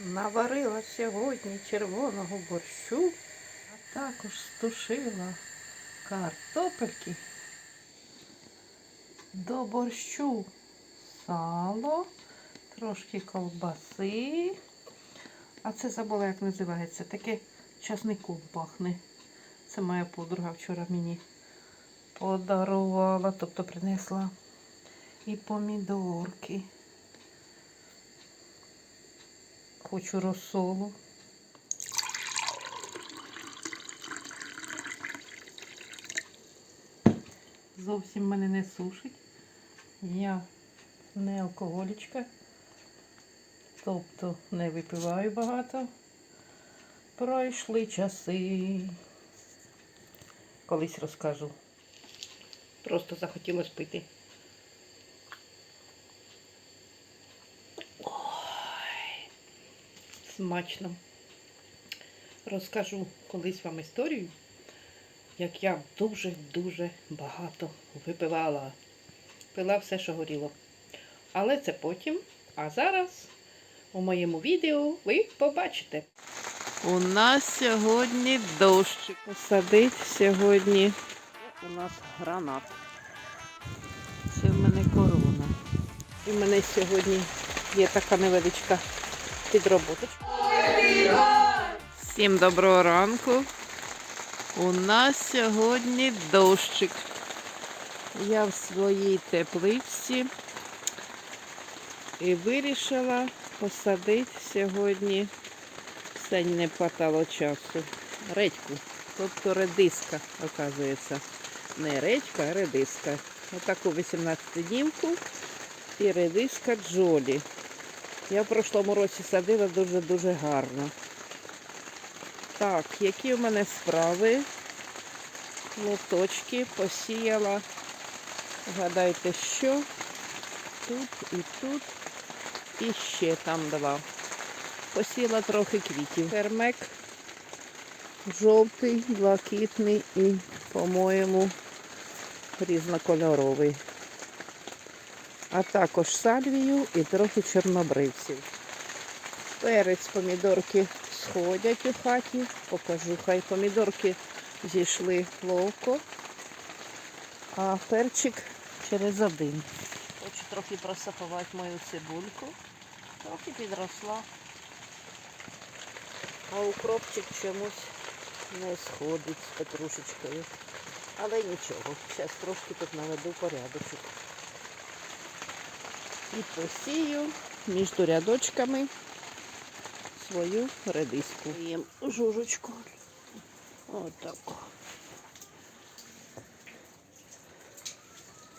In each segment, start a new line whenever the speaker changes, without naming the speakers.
Наварила сьогодні червоного борщу, а також стушила картопельки. До борщу сало, трошки ковбаси. А це забула, як називається. Таке часником пахне. Це моя подруга вчора мені подарувала, тобто принесла. І помідорки. Хочу розсолу. Зовсім мене не сушить. Я не алкоголічка, тобто не випиваю багато. Пройшли часи. Колись розкажу. Просто захотілося пити. Смачно. Розкажу колись вам історію, як я дуже-дуже багато випивала. Пила все, що горіло. Але це потім. А зараз у моєму відео ви побачите. У нас сьогодні дощик. Посадить сьогодні у нас гранат. Це в мене корона. І в мене сьогодні є така невеличка підроботочка. Всім доброго ранку. У нас сьогодні дощик. Я в своїй тепличці і вирішила посадити сьогодні. Все не хватало часу. Редьку, тобто редиска, оказується. Не редька, а редиска. Отаку 18-днівку і редиска Джолі. Я в прошлому році садила дуже-дуже гарно. Так, які в мене справи? Лоточки посіяла. Гадайте, що? Тут і тут. І ще там два. Посіла трохи квітів. Кермек жовтий, блакитний і, по-моєму, різнокольоровий. А також сальвію і трохи чорнобривців. Перець, помідорки сходять у хаті. Покажу, хай помідорки зійшли ловко, а перчик через один. Хочу трохи просапувати мою цибульку. Трохи підросла. А укропчик чомусь не сходить з петрушечкою. Але нічого. Зараз трошки тут наведу порядочок. І посію між рядочками свою редиску. Їм жужочку. Отак.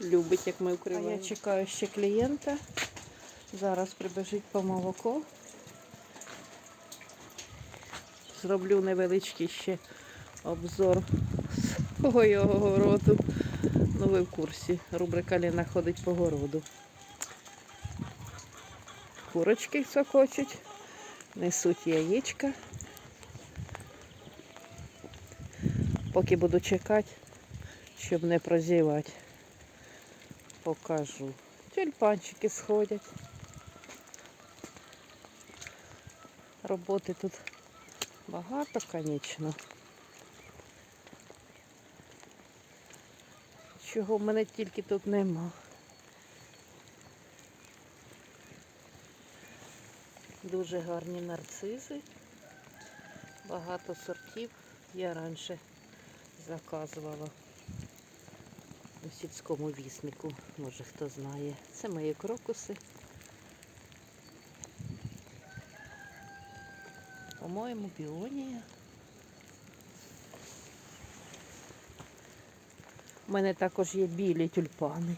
Любить, як ми укриваємо. А я чекаю ще клієнта. Зараз прибежить по молоко. Зроблю невеличкий ще обзор свого городу. Ну ви в курсі. Рубрика Ліна ходить по городу. Курочки сокочуть, несуть яєчка. Поки буду чекати, щоб не прозівати, покажу. Тюльпанчики сходять. Роботи тут багато, звісно. Чого в мене тільки тут нема. Дуже гарні нарцизи. Багато сортів. Я раніше заказувала у сільському віснику, може хто знає. Це мої крокуси. По-моєму, піонія. У мене також є білі тюльпани.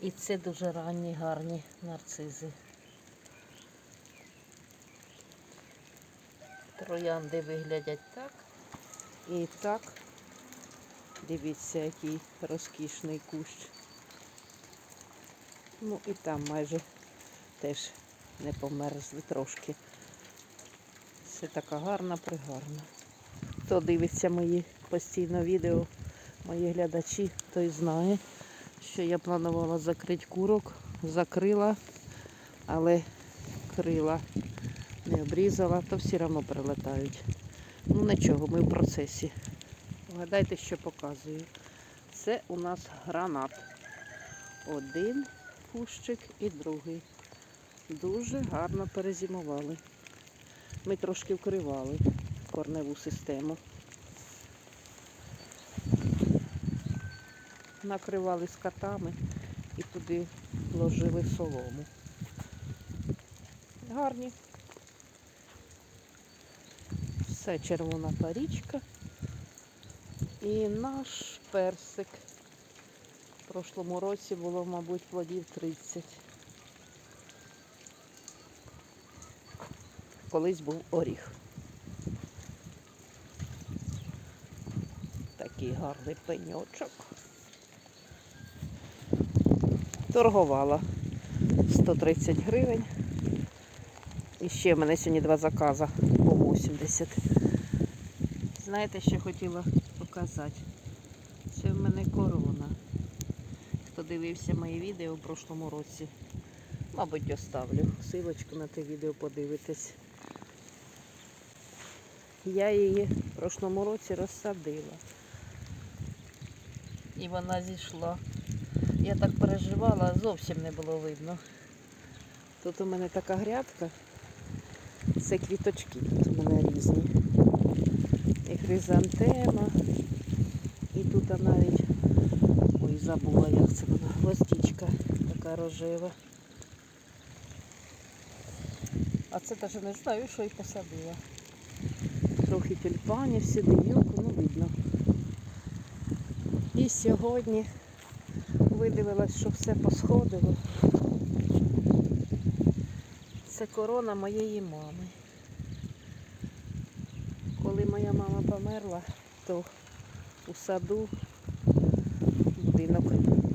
І це дуже ранні, гарні нарцизи. Троянди виглядять так. І так. Дивіться, який розкішний кущ. Ну і там майже теж не померзли трошки. Все така гарна, пригарна. Хто дивиться мої постійно відео, мої глядачі, той знає, що я планувала закрити курок, закрила, але крила не обрізала, то все одно прилетають. Ну нічого, ми в процесі. Вгадайте, що показую. Це у нас гранат. Один кущик і другий. Дуже гарно перезимували. Ми трошки вкривали корневу систему. Накривали скатами і туди вложили солому. Гарні. Все червона парічка. І наш персик. В прошлому році було, мабуть, плодів 30. Колись був оріх. Такий гарний пеньочок. Торгувала 130 гривень. І ще в мене сьогодні два закази по 80. Знаєте, що хотіла показати? Це в мене корона. Хто дивився мої відео в прошлому році, мабуть, оставлю силочку на те відео подивитись. Я її в прошлому році розсадила. І вона зійшла. Я так переживала, зовсім не було видно. Тут у мене така грядка. Це квіточки тут у мене різні. І хризантема. І тут навіть, ой, забула, як це вона, гвоздичка така рожева. А це навіть не знаю, що і посадила. Трохи тюльпанів, сидивілку, ну видно. І сьогодні видивилась, що все посходило. Це корона моєї мами. Коли моя мама померла, то у саду будинок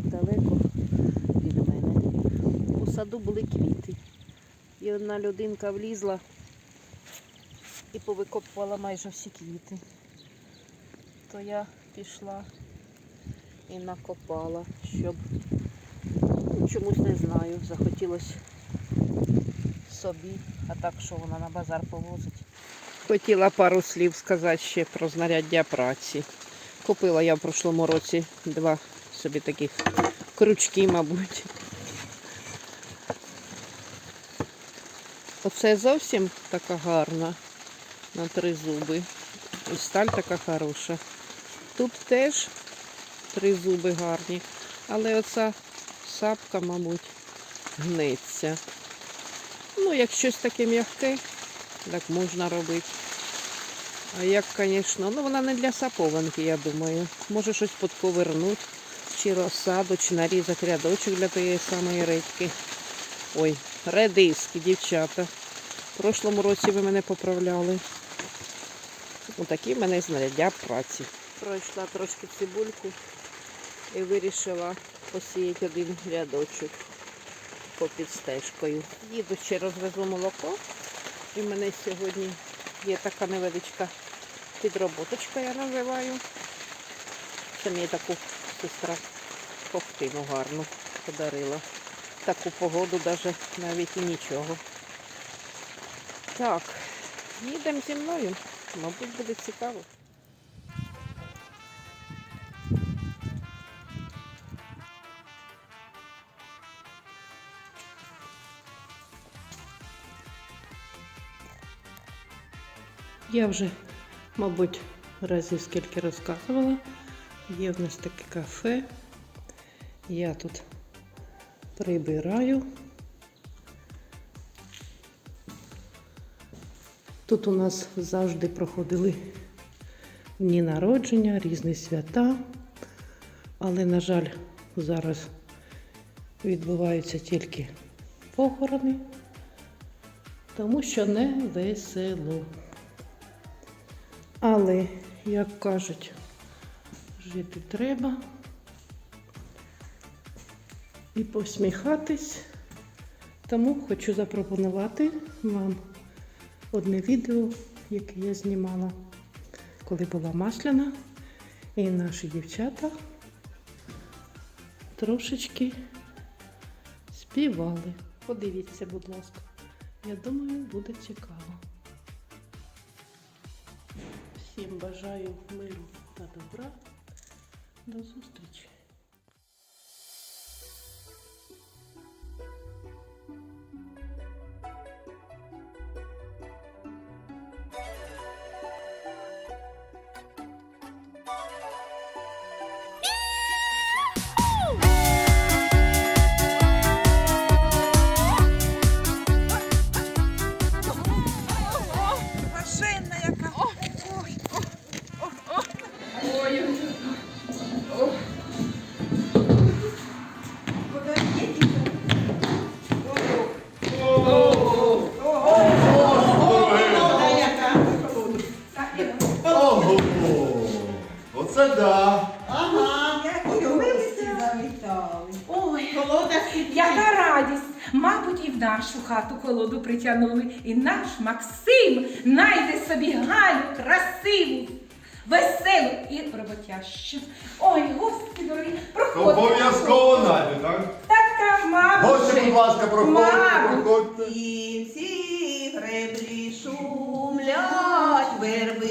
далеко від мене. У саду були квіти. І одна людинка влізла і повикопувала майже всі квіти. То я пішла і накопала, щоб ну, чомусь не знаю, захотілося собі, а так що вона на базар повозить. Хотіла пару слів сказати ще про знаряддя праці. Купила я в прошлому році два собі таких крючки, мабуть. Оце зовсім така гарна на три зуби. І сталь така хороша. Тут теж три зуби гарні, але оця сапка, мабуть, гнеться. Ну, як щось таке м'яке, так можна робити. А як, звісно, ну вона не для сапованки, я думаю. Може щось подковернути, чи розсаду, чи нарізати рядочок для тієї самої редьки. Ой, редиски, дівчата. В прошлому році ви мене поправляли. Отакі в мене знаряддя праці. Пройшла трошки цибульку і вирішила посіяти один рядочок попід стежкою. Їду ще розвезу молоко. І в мене сьогодні є така невеличка підроботочка, я називаю. Це мені таку сестра ковтину гарну подарила. Таку погоду навіть навіть і нічого. Так, їдемо зі мною. Мабуть, буде цікаво. Я вже, мабуть, разів скільки розказувала. Є в нас таке кафе. Я тут прибираю. Тут у нас завжди проходили дні народження, різні свята. Але, на жаль, зараз відбуваються тільки похорони, тому що не весело. Але, як кажуть, жити треба і посміхатись. Тому хочу запропонувати вам одне відео, яке я знімала, коли була масляна, і наші дівчата трошечки співали. Подивіться, будь ласка, Я думаю, буде цікаво. Бажаю миру та добра. До зустрічі!
Оце да!
Ага, дякую. Ви всі завітали.
ой,
Колода
яка радість! Мабуть, і в нашу хату колоду притягнули. І наш Максим найде собі Галю красиву, веселу і роботящу. Ой, господи, дорогі, проходьте.
Обов'язково найде, так?
Така, мабуть.
Гості, будь ласка, проходьте,
Мабуть.
проходьте.
Кінці греблі шумлять, верби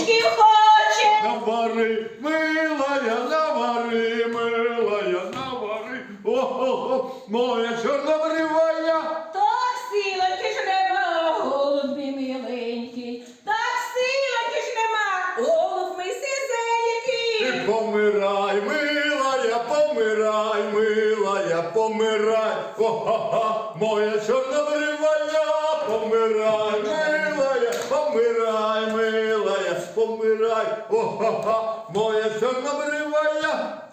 вареничків хоче.
Навари, милая, навари, милая, навари. О-хо-хо, моя помирай. О-ха-ха, моя чорнобривая.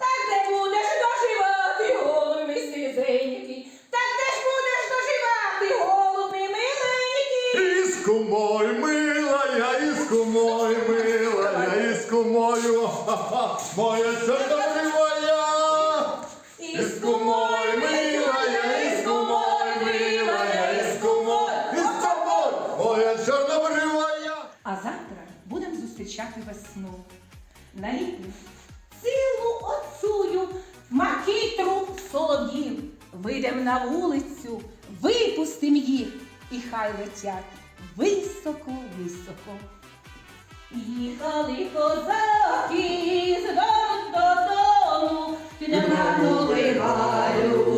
очах і весну. Цілу оцую макітру солодів, Вийдем на вулицю, випустим їх, і хай летять високо, високо. Їхали козаки з додому, під наду галю.